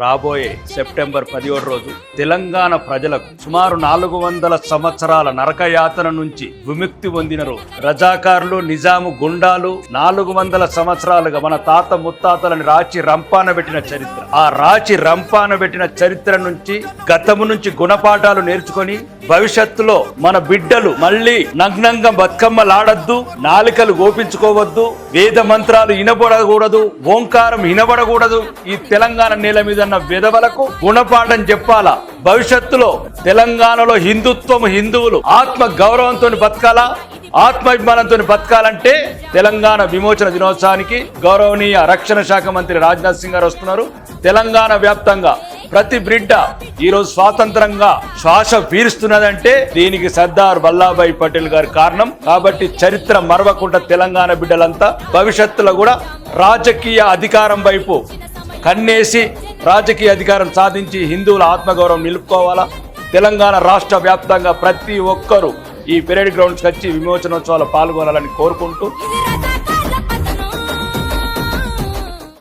రాబోయే సెప్టెంబర్ పదిహేడు రోజు తెలంగాణ ప్రజలకు సుమారు నాలుగు వందల సంవత్సరాల నరకయాతన నుంచి విముక్తి పొందిన రోజు. రజాకారులు నిజాము గుండాలు నాలుగు వందల సంవత్సరాలుగా మన తాత ముత్తాతలని రాచి రంపాన పెట్టిన చరిత్ర. ఆ రాచి రంపాన పెట్టిన చరిత్ర నుంచి గతము నుంచి గుణపాఠాలు నేర్చుకొని భవిష్యత్తులో మన బిడ్డలు మళ్ళీ నగ్నంగా బతుకమ్మలాడద్దు నాలికలు గోపించుకోవద్దు వేద మంత్రాలు వినబడకూడదు ఓంకారం వినబడకూడదు. ఈ తెలంగాణ నేల మీద ఉన్న విధవలకు గుణపాఠం చెప్పాలా? భవిష్యత్తులో తెలంగాణలో హిందుత్వం హిందువులు ఆత్మ గౌరవంతో బతకాలా? ఆత్మాభిమానంతో బతకాలంటే తెలంగాణ విమోచన దినోత్సవానికి గౌరవనీయ రక్షణ శాఖ మంత్రి రాజ్నాథ్ సింగ్ గారు వస్తున్నారు. తెలంగాణ వ్యాప్తంగా ప్రతి బిడ్డ ఈరోజు స్వాతంత్రంగా శ్వాస పీలుస్తున్నదంటే దీనికి సర్దార్ వల్లాభాయ్ పటేల్ గారి కారణం. కాబట్టి చరిత్ర మరవకుండా తెలంగాణ బిడ్డలంతా భవిష్యత్తులో కూడా రాజకీయ అధికారం వైపు కన్నేసి రాజకీయ అధికారం సాధించి హిందువుల ఆత్మగౌరవం నిలుపుకోవాలా? తెలంగాణ రాష్ట్ర వ్యాప్తంగా ప్రతి ఒక్కరూ ఈ పెరేడ్ గ్రౌండ్స్కి వచ్చి విమోచనోత్సవాలు పాల్గొనాలని కోరుకుంటూ